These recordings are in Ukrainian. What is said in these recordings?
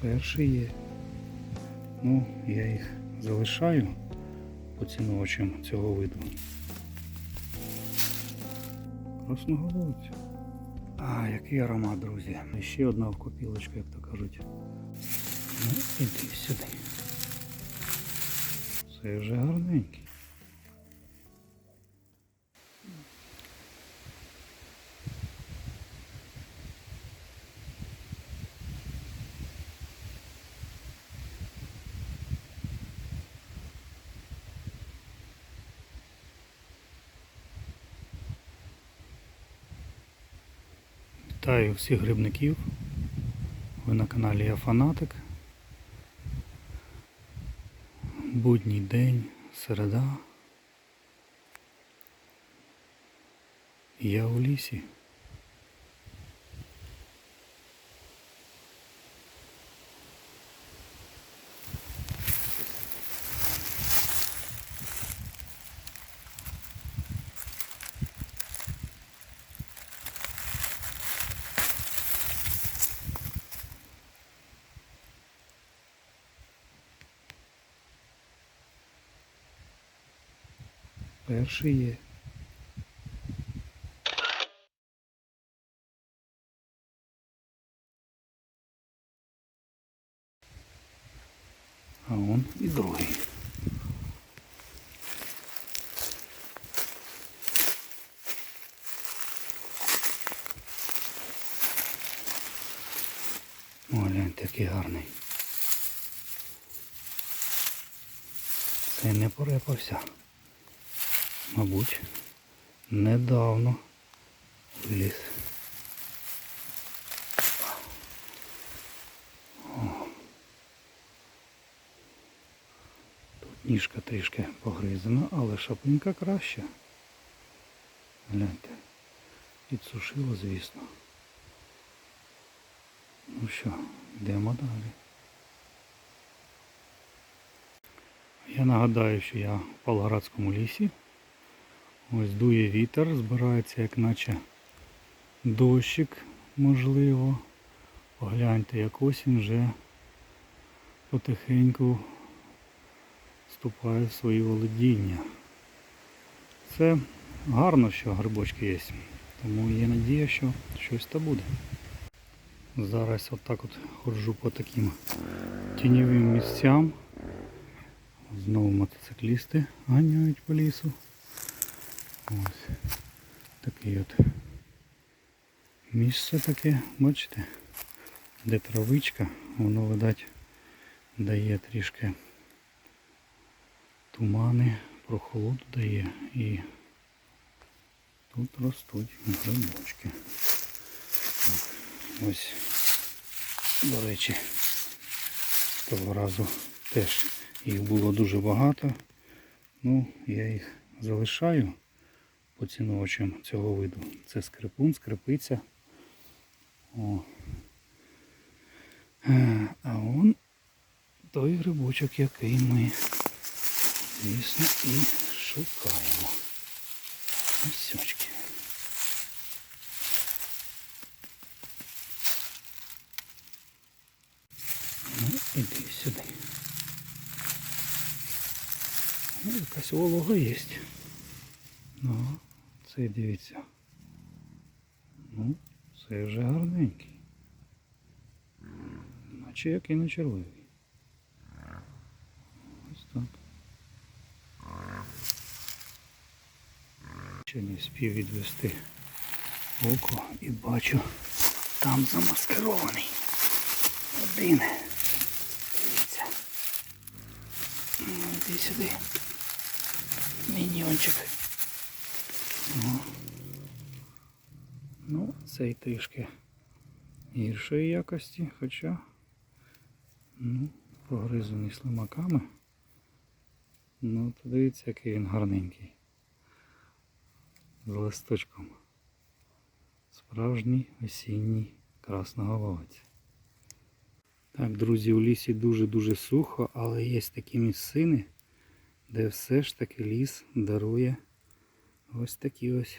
Перший є. Ну, я їх залишаю поціновувачем цього виду. Красноголовця. А, який аромат, друзі. І Ще одна вкопілочка, як то кажуть. Ну, іди сюди. Це вже гарненький. Вітаю всіх грибників. Ви на каналі Я Фанатик. Будній день, середа. Я у лісі. Перший є. А он і другий. О, гляньте, який гарний. Це не порепався. Мабуть, недавно виліз. Тут ніжка трішки погризана, але шапинка краща. Гляньте. Підсушило, звісно. Ну що, йдемо далі. Я нагадаю, що я в Павлоградському лісі. Ось дує вітер, збирається як наче дощик, можливо. Погляньте, як осінь вже потихеньку вступає в свої володіння. Це гарно, що грибочки є. Тому є надія, що щось то буде. Зараз отак от ходжу по таким тіньовим місцям. Знову мотоциклісти ганяють по лісу. Ось таке от місце таке, бачите, де травичка, воно, видать, дає трішки тумани, прохолоду дає і тут ростуть грибочки. Ось, до речі, того разу теж їх було дуже багато. Ну, я їх залишаю поціновувачем цього виду. Це скрипун, скрипиця. О. Е, А он той грибочок, який ми, звісно, і шукаємо. Ось сьочки. Ну, іди сюди. Ну, якась волога є. Ну, це дивіться. Ну, це вже гарненький. Наче як і не червивий. Ось так. Ще не спів відвести око і бачу там замаскирований. Один. Дивіться. Іди сюди. Міньйончик. Ну, ну, цей трішки гіршої якості, хоча ну, погризаний слимаками. Ну, дивіться, який він гарненький. З листочком. Справжній осінній красноголовець. Так, друзі, у лісі дуже-дуже сухо, але є такі місцини, де все ж таки ліс дарує ось такі ось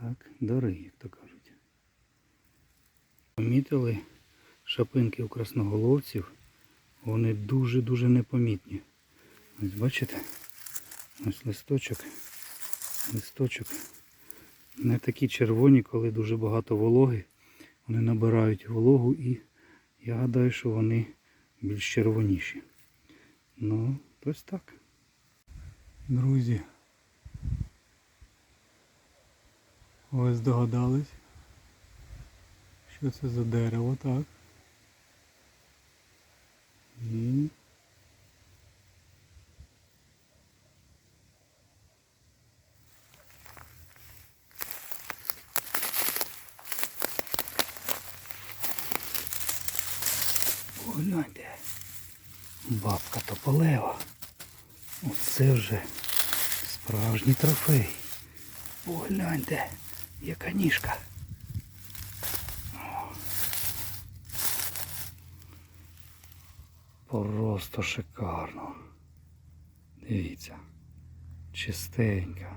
так, дари, як то кажуть. Помітили, шапинки у красноголовців, вони дуже-дуже непомітні. Ось бачите? Ось листочок. Листочок. Не такі червоні, коли дуже багато вологи. Вони набирають вологу і я гадаю, що вони більш червоніші. Ну, ось так. Друзі. Ви здогадались, що це за дерево, так? І Погляньте. Бабка тополева. Оце вже справжній трофей. Погляньте, яка ніжка. Просто шикарно. Дивіться. Чистенька.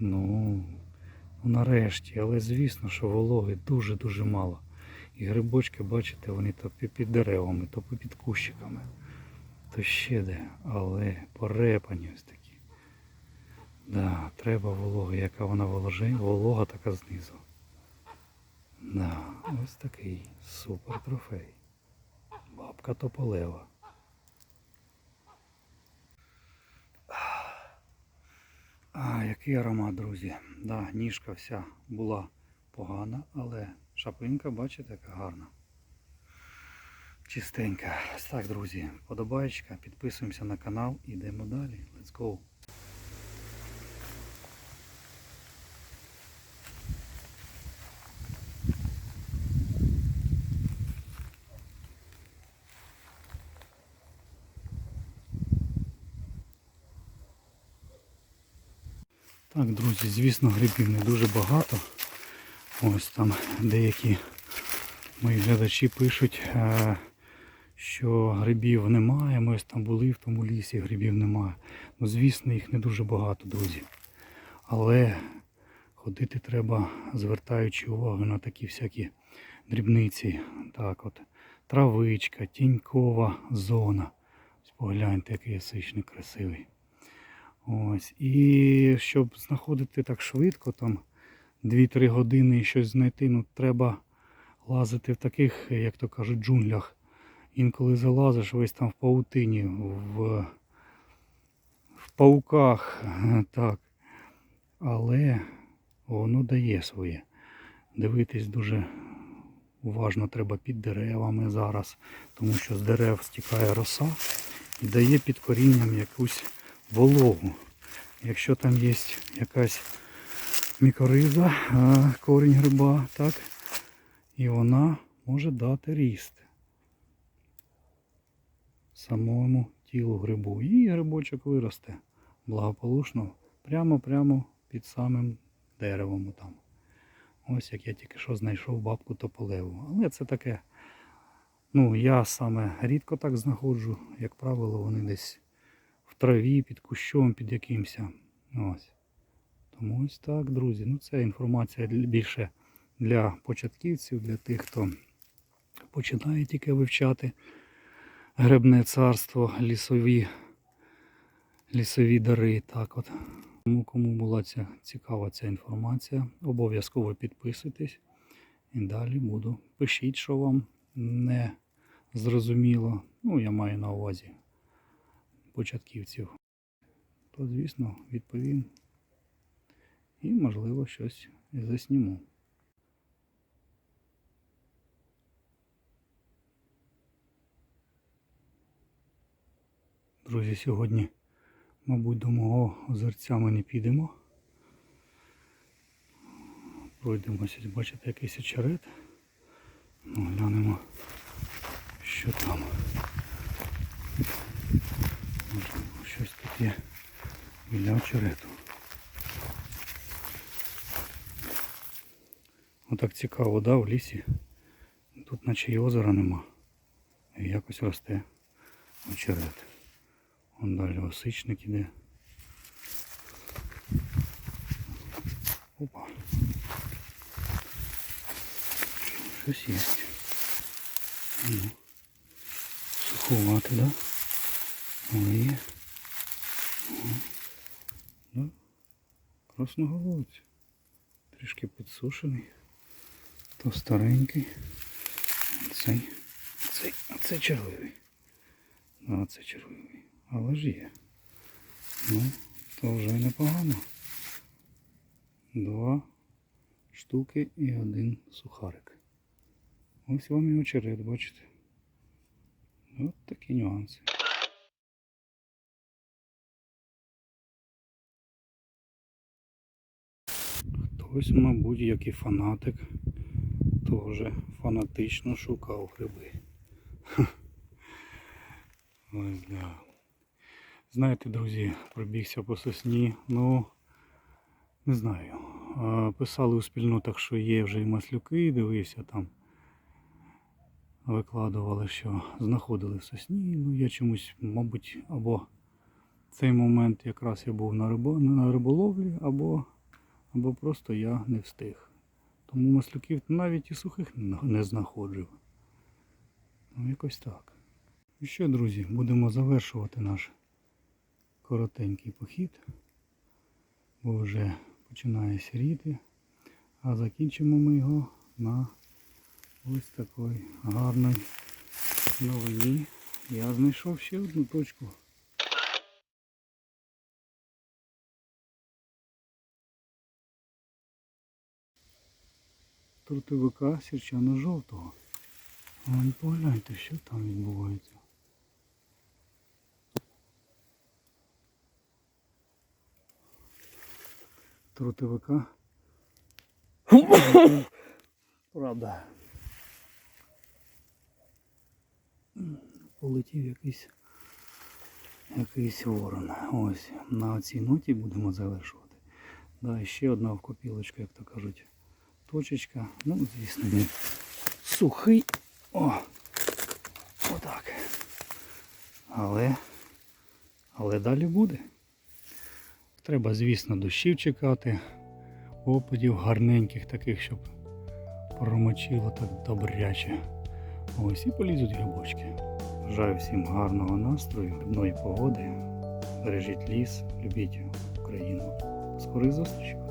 Ну, ну, нарешті, але звісно, що вологи дуже-дуже мало. І грибочки, бачите, вони то під деревами, то під кущиками, то ще де, але порепані ось такі. Да, треба вологи, яка вона воложи, волога така знизу. Да, ось такий супер трофей. Бабка тополева. А, який аромат, друзі. Да, ніжка вся була погана, але шапинка, бачите, яка гарна. Чистенька. Так, друзі. Подобаєчка, підписуємося на канал, ідемо далі. Let's go. Так, друзі, звісно, грибів не дуже багато. Ось там деякі мої глядачі пишуть, е, що грибів немає. Ми ось там були в тому лісі, грибів немає. Ну, звісно, їх не дуже багато, друзі. Але ходити треба, звертаючи увагу на такі всякі дрібниці. Так от, травичка, тінькова зона. Ось Погляньте, який ясичник красивий. Ось. І щоб знаходити так швидко, там 2-3 години і щось знайти, ну треба лазити в таких, як то кажуть, джунглях. Інколи залазиш весь там в паутині, в, в пауках. Так. Але воно дає своє. Дивитись дуже уважно треба під деревами зараз, тому що з дерев стікає роса і дає під корінням якусь вологу. Якщо там є якась мікориза, корінь гриба, так, і вона може дати ріст самому тілу грибу. І грибочок виросте благополучно прямо-прямо під самим деревом там. Ось як я тільки що знайшов бабку тополеву. Але це таке. Ну, я саме рідко так знаходжу, як правило, вони десь траві, під кущом, під якимось. Ось. Тому ось так, друзі. Ну це інформація більше для початківців, для тих, хто починає тільки вивчати грибне царство, лісові, лісові дари. Так от. Тому кому була ця цікава ця інформація, обов'язково підписуйтесь. І далі буду. Пишіть, що вам не зрозуміло. Ну, я маю на увазі початківців. То, звісно, відповім. І, можливо, щось засніму. Друзі, сьогодні, мабуть, до мого озерця ми не підемо. Пройдемося, бачите, якийсь очерет. Ну, глянемо, що там. Щось є біля очерету. Отак цікаво, да, в лісі. Тут наче й озера нема. І якось росте очерет. Вон далі осичник іде. Опа. Щось є. Ну. Суховато, да? Є. О. Красноголовець. Трішки підсушений. То старенький. Цей. Цей. А це червивий. А це червивий. Але ж є. Ну, то вже непогано. Два штуки і один сухарик. Ось вам і очерет, бачите. От такі нюанси. Хтось, мабуть, як і фанатик, теж фанатично шукав гриби. Ось да. Знаєте, друзі, пробігся по сосні, ну не знаю. Писали у спільнотах, що є вже і маслюки, дивився там. Викладували, що знаходили в сосні. Ну я чомусь, мабуть, або цей момент якраз я був на риболовлі, або, або просто я не встиг. Тому маслюків навіть і сухих не знаходжу. Ну, якось так. І що, друзі, будемо завершувати наш коротенький похід, бо вже починає сіріти, а закінчимо ми його на ось такій гарній новині. Я знайшов ще одну точку. Трутовика сірчано жовтого. А ви погляньте, що там відбувається. Трутовика. Правда. Полетів якийсь якийсь ворон. Ось на цій ноті будемо завершувати. Да, ще одна вкопілочка, як то кажуть, точечка. Ну, звісно, він сухий. О! Отак. Але, але далі буде. Треба, звісно, дощів чекати, опадів гарненьких таких, щоб промочило так добряче. Ось і полізуть грибочки. Бажаю всім гарного настрою, грибної погоди. Бережіть ліс, любіть Україну. Скорих зустрічей!